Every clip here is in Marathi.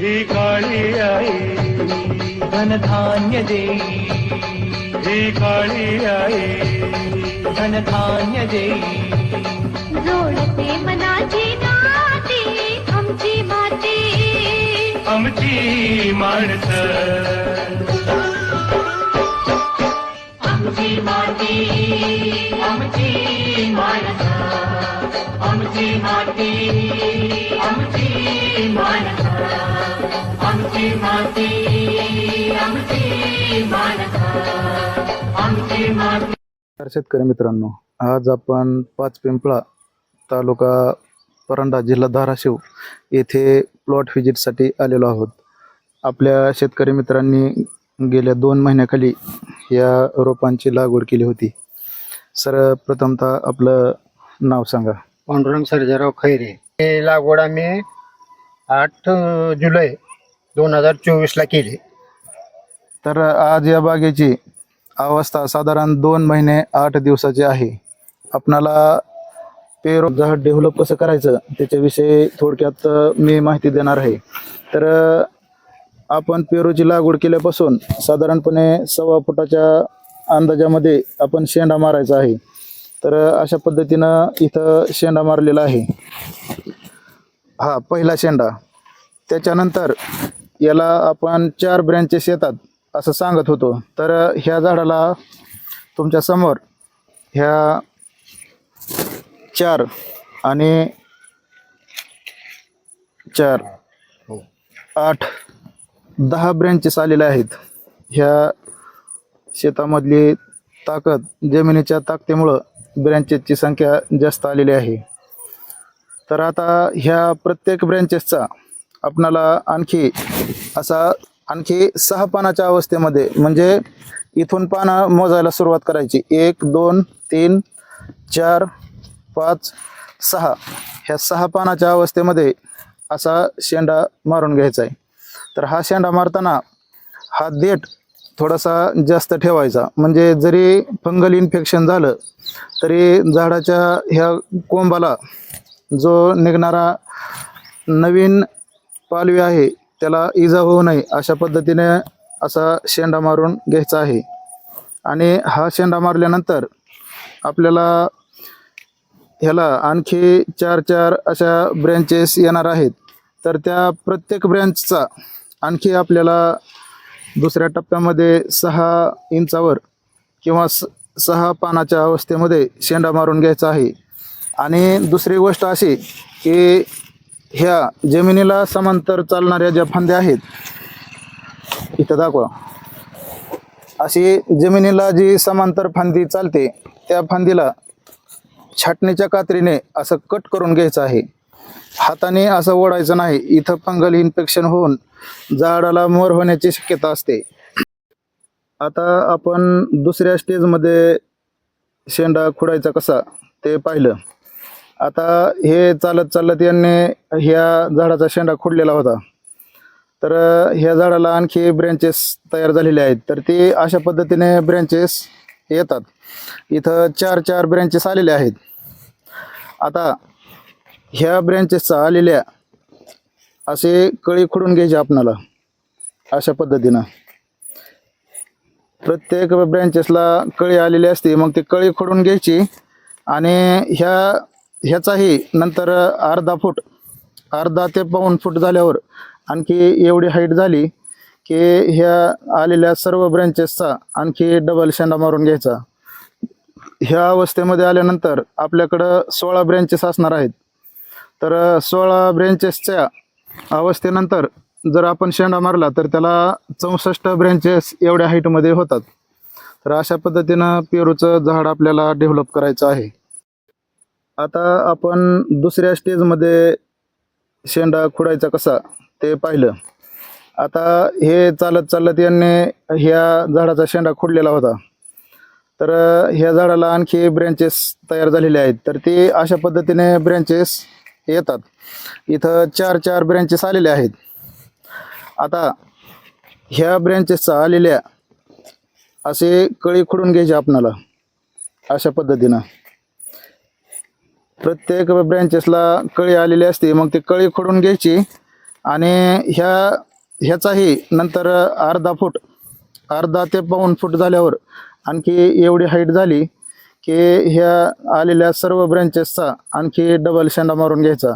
ही काळी आई। धनधान्य देई ही काळी आई। धनधान्य देई जोडते मनाची नाती आमची माती आमची माणसं माती शेतकरी मित्रांनो आज आपण पाच पिंपळा तालुका परांडा जिल्हा धाराशिव येथे प्लॉट व्हिजिटसाठी आलेलो आहोत. आपल्या शेतकरी मित्रांनी गेल्या दोन महिन्याखाली या रोपांची लागवड केली होती. सर प्रथमतः आपलं नाव सांगा. पांडुरंग सर्जेराव खैरे. हे लागवड आम्ही आठ जुलै दोन हजार चोवीसला केली. तर आज या बागेची अवस्था साधारण दोन महिने आठ दिवसाची आहे. आपणाला पेरो झाड डेव्हलप कसं करायचं त्याच्याविषयी थोडक्यात मी माहिती देणार आहे. तर आपण पेरूची लागवड केल्यापासून साधारणपणे सव्वा फुटाच्या अंदाजामध्ये आपण शेंडा मारायचा आहे. तर अशा पद्धतीनं इथं शेंडा मारलेला आहे. हा पहिला शेंडा. त्याच्यानंतर याला आपण चार ब्रँचेस येतात असं सांगत होतो. तर ह्या झाडाला तुमच्यासमोर ह्या चार आणि चार आठ दहा ब्रँचेस आलेले आहेत. ह्या शेतामधली ताकद जमिनीच्या ताकदीमुळं ब्रँचेसची संख्या जास्त आलेली आहे. तर आता ह्या प्रत्येक ब्रँचेसचा आपणाला आणखी असा आणखी सहा पानाच्या अवस्थेमध्ये म्हणजे इथून पानं मोजायला सुरुवात करायची. एक दोन तीन चार पाच सहा. ह्या सहा पानाच्या अवस्थेमध्ये असा शेंडा मारून घ्यायचा आहे. तर हा शेंडा मारताना हा देठ थोडासा जास्त ठेवायचा. म्हणजे जरी फंगल इन्फेक्शन झालं तरी झाडाच्या ह्या कोंबाला जो निघणारा नवीन पालवी आहे त्याला इजा होऊ नये अशा पद्धतीने असा शेंडा मारून घ्यायचा आहे. आणि हा शेंडा मारल्यानंतर आपल्याला ह्याला आणखी चार चार अशा ब्रँचेस येणार आहेत. तर त्या प्रत्येक ब्रँचचा आणखी आपल्याला दुसऱ्या टप्प्यामध्ये सहा इंचावर किंवा स सहा पानाच्या अवस्थेमध्ये शेंडा मारून घ्यायचा आहे. आणि दुसरी गोष्ट अशी की ह्या जमिनीला समांतर चालणाऱ्या ज्या फांद्या आहेत इथं दाखवा. अशी जमिनीला जी समांतर फांदी चालते त्या फांदीला छाटणीच्या कात्रीने असं कट करून घ्यायचं आहे. हाताने असं ओढायचं नाही इथं फंगल इन्फेक्शन होऊन झाडाला मोर होण्याची शक्यता असते. आता आपण दुसऱ्या स्टेजमध्ये शेंडा खुडायचा कसा ते पाहिलं. आता हे चालत चालत यांनी ह्या झाडाचा शेंडा खोडलेला होता. तर ह्या झाडाला आणखी ब्रँचेस तयार झालेले आहेत. तर ते अशा पद्धतीने ब्रँचेस येतात. इथं चार चार ब्रँचेस आलेले आहेत. आता ह्या ब्रँचेसचा आलेल्या असे कळी खुडून घ्यायचे आपणाला अशा पद्धतीनं. प्रत्येक ब्रँचेसला कळी आलेली असते मग ती कळी खोडून घ्यायची आणि ह्या ह्याचाही नंतर अर्धा फूट अर्धा ते पाऊण फूट झाल्यावर आणखी एवढी हाईट झाली की ह्या आलेल्या सर्व ब्रँचेसचा आणखी डबल शेंडा मारून घ्यायचा. ह्या अवस्थेमध्ये आल्यानंतर आपल्याकडं सोळा ब्रँचेस असणार आहेत. तर सोळा ब्रँचेसच्या अवस्थेनंतर जर आपण शेंडा मारला तर त्याला चौसष्ट ब्रँचेस एवढ्या हाईटमध्ये होतात. तर अशा पद्धतीनं पेरूचं झाड आपल्याला डेव्हलप करायचं आहे. आता आपण दुसऱ्या स्टेजमध्ये शेंडा खुडायचा कसा ते पाहिलं. आता हे चालत चालत यांनी ह्या झाडाचा शेंडा खुडलेला होता. तर ह्या झाडाला आणखी ब्रँचेस तयार झालेले आहेत. तर ते अशा पद्धतीने ब्रँचेस येतात. इथं चार चार ब्रँचेस आलेले आहेत. आता ह्या ब्रँचेसचा आलेल्या असे कळी खुडून घ्यायचे आपणाला अशा पद्धतीनं. प्रत्येक ब्रँचेसला कळी आलेली असते मग ती कळी खोडून घ्यायची आणि ह्या ह्याचाही नंतर अर्धा फूट अर्धा ते पाऊण फूट झाल्यावर आणखी एवढी हाईट झाली की ह्या आलेल्या सर्व ब्रँचेसचा आणखी डबल शेंडा मारून घ्यायचा.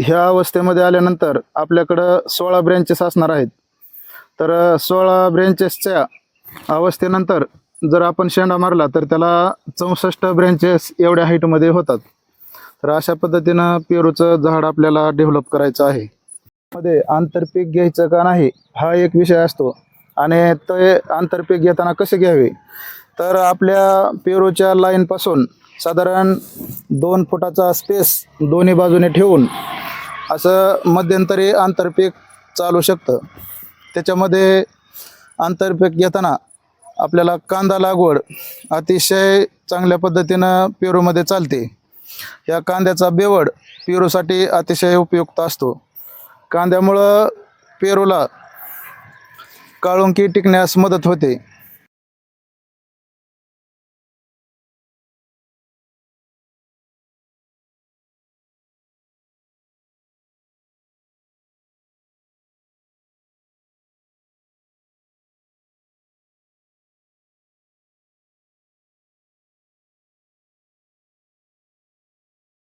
ह्या अवस्थेमध्ये आल्यानंतर आपल्याकडं सोळा ब्रँचेस असणार आहेत. तर सोळा ब्रँचेसच्या अवस्थेनंतर जर आपण शेंडा मारला तर त्याला चौसष्ट ब्रँचेस एवढ्या हाईटमध्ये होतात. तर अशा पद्धतीनं पेरूचं झाड आपल्याला डेव्हलप करायचं आहे. मध्ये आंतरपीक घ्यायचं का नाही हा एक विषय असतो. आणि ते आंतरपीक घेताना कसे घ्यावे? तर आपल्या पेरूच्या लाईनपासून साधारण दोन फुटाचा स्पेस दोन्ही बाजूने ठेवून असं मध्यंतरी आंतरपीक चालू शकतं. त्याच्यामध्ये आंतरपीक घेताना आपल्याला कांदा लागवड अतिशय चांगल्या पद्धतीनं पेरूमध्ये चालते. या कांद्याचा बेवड पेरूसाठी अतिशय उपयुक्त असतो. कांद्यामुळं पेरूला काळुंकी टिकण्यास मदत होते.